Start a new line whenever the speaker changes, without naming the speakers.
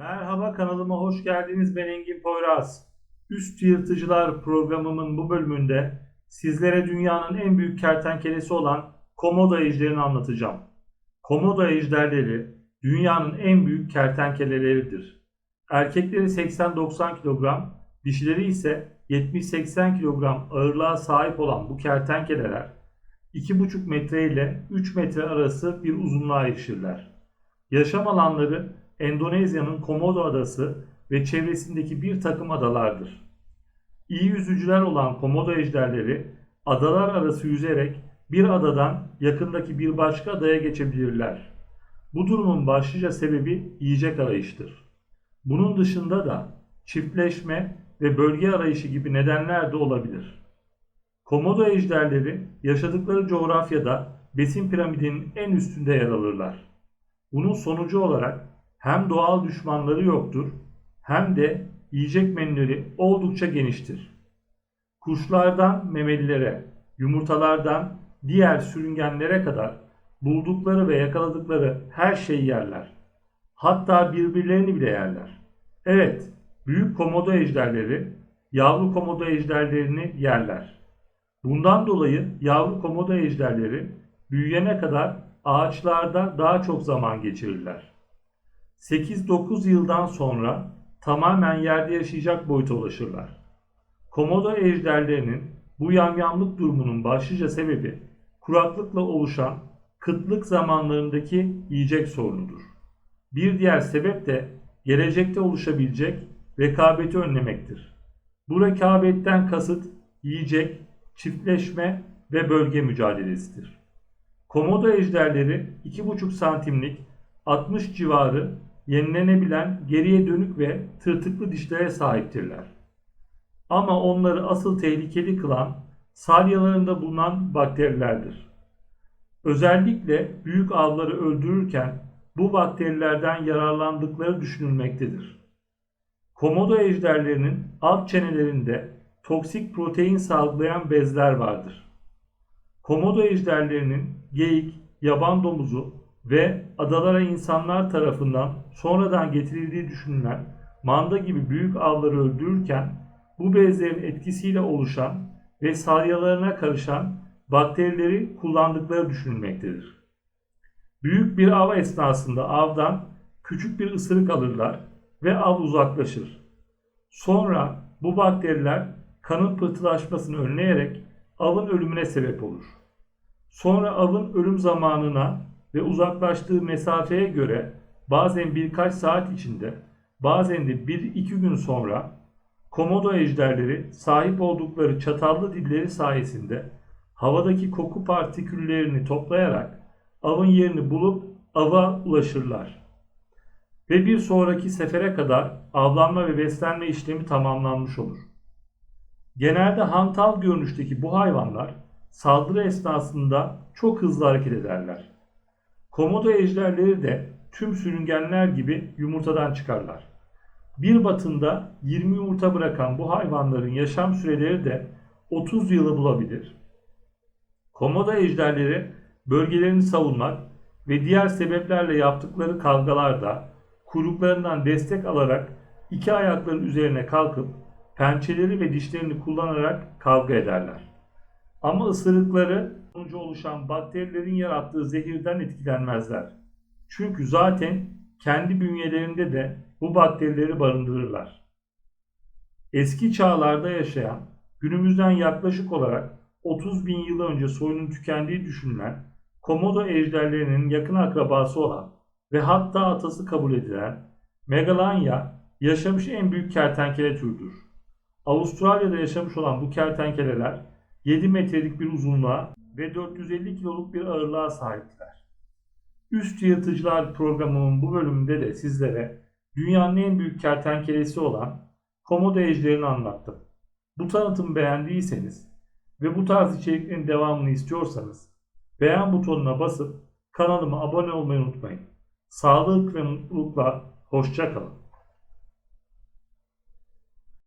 Merhaba kanalıma hoş geldiniz. Ben Engin Poyraz. Üst Yırtıcılar programımın bu bölümünde sizlere dünyanın en büyük kertenkelesi olan komodo ejderini anlatacağım. Komodo ejderleri dünyanın en büyük kertenkeleleridir. Erkekleri 80-90 kilogram, dişileri ise 70-80 kilogram ağırlığa sahip olan bu kertenkeleler 2,5 metre ile 3 metre arası bir uzunluğa erişirler. Yaşam alanları Endonezya'nın Komodo adası ve çevresindeki bir takım adalardır. İyi yüzücüler olan komodo ejderleri adalar arası yüzerek bir adadan yakındaki bir başka adaya geçebilirler. Bu durumun başlıca sebebi yiyecek arayıştır. Bunun dışında da çiftleşme ve bölge arayışı gibi nedenler de olabilir. Komodo ejderleri yaşadıkları coğrafyada besin piramidinin en üstünde yer alırlar. Bunun sonucu olarak hem doğal düşmanları yoktur hem de yiyecek menüleri oldukça geniştir. Kuşlardan memelilere, yumurtalardan diğer sürüngenlere kadar buldukları ve yakaladıkları her şeyi yerler. Hatta birbirlerini bile yerler. Evet, büyük komodo ejderleri yavru komodo ejderlerini yerler. Bundan dolayı yavru komodo ejderleri büyüyene kadar ağaçlarda daha çok zaman geçirirler. 8-9 yıldan sonra tamamen yerde yaşayacak boyuta ulaşırlar. Komodo ejderlerinin bu yamyamlık durumunun başlıca sebebi kuraklıkla oluşan kıtlık zamanlarındaki yiyecek sorunudur. Bir diğer sebep de gelecekte oluşabilecek rekabeti önlemektir. Bu rekabetten kasıt yiyecek, çiftleşme ve bölge mücadelesidir. Komodo ejderleri 2,5 santimlik 60 civarı yenilenebilen geriye dönük ve tırtıklı dişlere sahiptirler. Ama onları asıl tehlikeli kılan salyalarında bulunan bakterilerdir. Özellikle büyük avları öldürürken bu bakterilerden yararlandıkları düşünülmektedir. Komodo ejderlerinin alt çenelerinde toksik protein salgılayan bezler vardır. Komodo ejderlerinin geyik, yaban domuzu ve adalara insanlar tarafından sonradan getirildiği düşünülen manda gibi büyük avları öldürürken bu bezlerin etkisiyle oluşan ve salyalarına karışan bakterileri kullandıkları düşünülmektedir. Büyük bir av esnasında avdan küçük bir ısırık alırlar ve av uzaklaşır. Sonra bu bakteriler kanın pıhtılaşmasını önleyerek avın ölümüne sebep olur. Sonra avın ölüm zamanına ve uzaklaştığı mesafeye göre bazen birkaç saat içinde bazen de bir iki gün sonra komodo ejderleri sahip oldukları çatallı dilleri sayesinde havadaki koku partiküllerini toplayarak avın yerini bulup ava ulaşırlar. Ve bir sonraki sefere kadar avlanma ve beslenme işlemi tamamlanmış olur. Genelde hantal görünüşteki bu hayvanlar saldırı esnasında çok hızlı hareket ederler. Komodo ejderleri de tüm sürüngenler gibi yumurtadan çıkarlar. Bir batında 20 yumurta bırakan bu hayvanların yaşam süreleri de 30 yılı bulabilir. Komodo ejderleri bölgelerini savunmak ve diğer sebeplerle yaptıkları kavgalarda kuyruklarından destek alarak iki ayakların üzerine kalkıp pençeleri ve dişlerini kullanarak kavga ederler. Ama ısırıkları sonucu oluşan bakterilerin yarattığı zehirden etkilenmezler. Çünkü zaten kendi bünyelerinde de bu bakterileri barındırırlar. Eski çağlarda yaşayan, günümüzden yaklaşık olarak 30 bin yıl önce soyunun tükendiği düşünülen komodo ejderlerinin yakın akrabası olan ve hatta atası kabul edilen Megalania yaşamış en büyük kertenkele türüdür. Avustralya'da yaşamış olan bu kertenkeleler 7 metrelik bir uzunluğa ve 450 kiloluk bir ağırlığa sahiptiler. Üst Yırtıcılar programımın bu bölümünde de sizlere dünyanın en büyük kertenkelesi olan komodo ejderini anlattım. Bu tanıtımı beğendiyseniz ve bu tarz içeriklerin devamını istiyorsanız beğen butonuna basıp kanalıma abone olmayı unutmayın. Sağlık ve mutlulukla hoşçakalın.